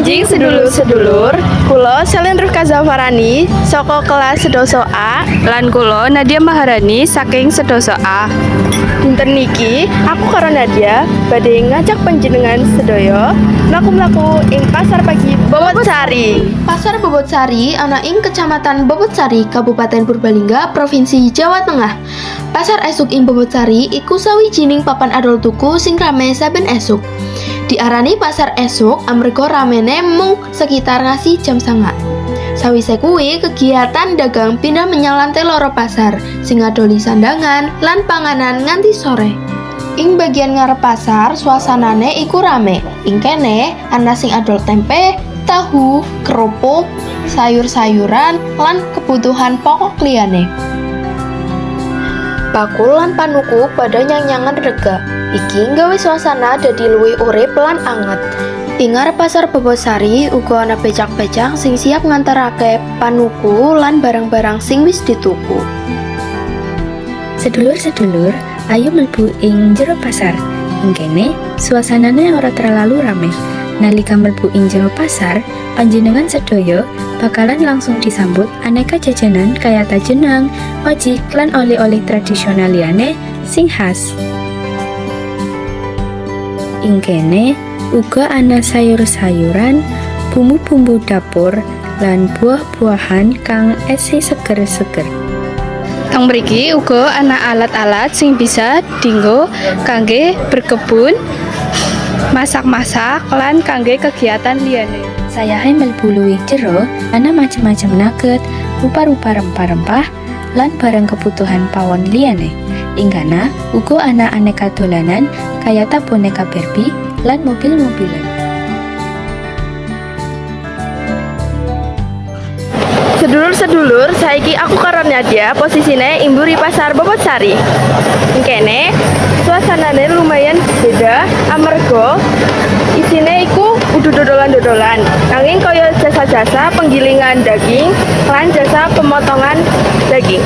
sedulur-sedulur, kula Selin Rufka Zafarani saka kelas sedoso A Lan kula Nadia Maharani saking Sedoso A. Dinten niki aku karo Nadia badhe ngajak panjenengan sedaya mlaku-mlaku ing pasar pagi Bobotsari. Pasar Bobotsari ana ing Kecamatan Bobotsari, Kabupaten Purbalingga, Provinsi Jawa Tengah. Pasar esuk ing Bobotsari iku sawijining papan adol tuku sing rame saben esuk. Diarani pasar esuk amarga ramene mung sekitar ngasih jam sanga. Sawise kuwi kegiatan dagang pindah menyang lantai loro pasar sing ngadoli sandangan lan panganan nganti sore. Ing bagian ngarep pasar, suasanane iku rame. Ing kene ana sing adol tempe, tahu, kerupuk, sayur-sayuran, lan kebutuhan pokok liyane. Bakul lan panuku pada nyang-nyangan rega. Iki nggawe suasana dadi luwih urip lan anget. Ing ngarep pasar Bobosari uga ana becak-becak sing siap nganterake panuku lan barang-barang sing wis dituku. Sedulur-sedulur, ayo mlebu ing jero pasar. Ing kene, suasanane ora terlalu rame. Nalika mlebu ing jero pasar, panjenengan sedaya bakalan langsung disambut aneka jajanan kaya tajenang, ojik, lan oleh-oleh tradisional liyane sing khas. Ing kene, uga ana sayur-sayuran, bumbu-bumbu dapur, lan buah-buahan kang esi seger-seger. Teng mriki uga ana alat-alat sing bisa dinggo kangge berkebun, masak-masak lan kangge kegiatan liyane. Saya mlebu luwih jero, ana macem-macem nugget, rupa-rupa rempah-rempah, lan barang kebutuhan pawon liyane. Ing kana uga ana aneka dolanan kayata boneka Barbie lan mobil-mobilan. Sedulur-sedulur, saiki aku karo Nadia posisine ing mburi pasar Bobotsari. Ing kene suasanane lumayan dodolan-dodolan. Nanging kaya jasa-jasa penggilingan daging lan jasa pemotongan daging.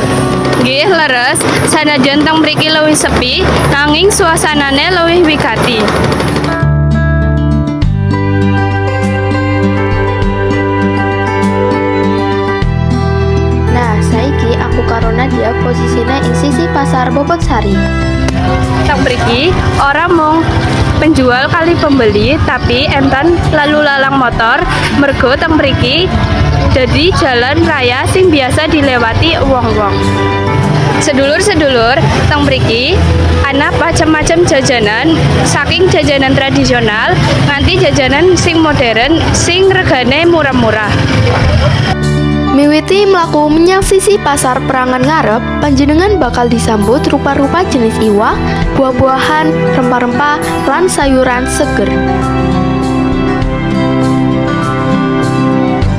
Nggih leres, sanajan teng mriki luwih sepi, nanging suasanane luwih wigati. Nah, saiki aku karo Nadia posisine ing sisi pasar Bobotsari. Teng mriki ora mung penjual kali pembeli, tapi enten lalu lalang motor mergo teng mriki jadi jalan raya sing biasa dilewati wong-wong. Sedulur-sedulur, teng mriki ana macam-macam jajanan saking jajanan tradisional nganti jajanan sing modern sing regane murah-murah. Miwiti mlaku menyang sisi pasar perangan ngarep, panjenengan bakal disambut rupa-rupa jenis iwak, buah-buahan, rempah-rempah, lan sayuran seger.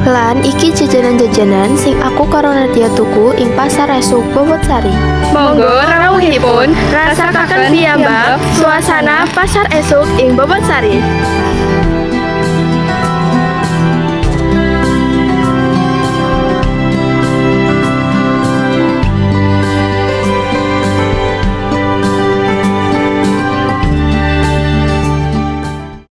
Lan iki jajanan-jajanan sing aku karo Nadia tuku ing pasar esuk Bobotsari. Monggo rawuhipun rasakaken piyambak suasana pasar esuk ing Bobotsari.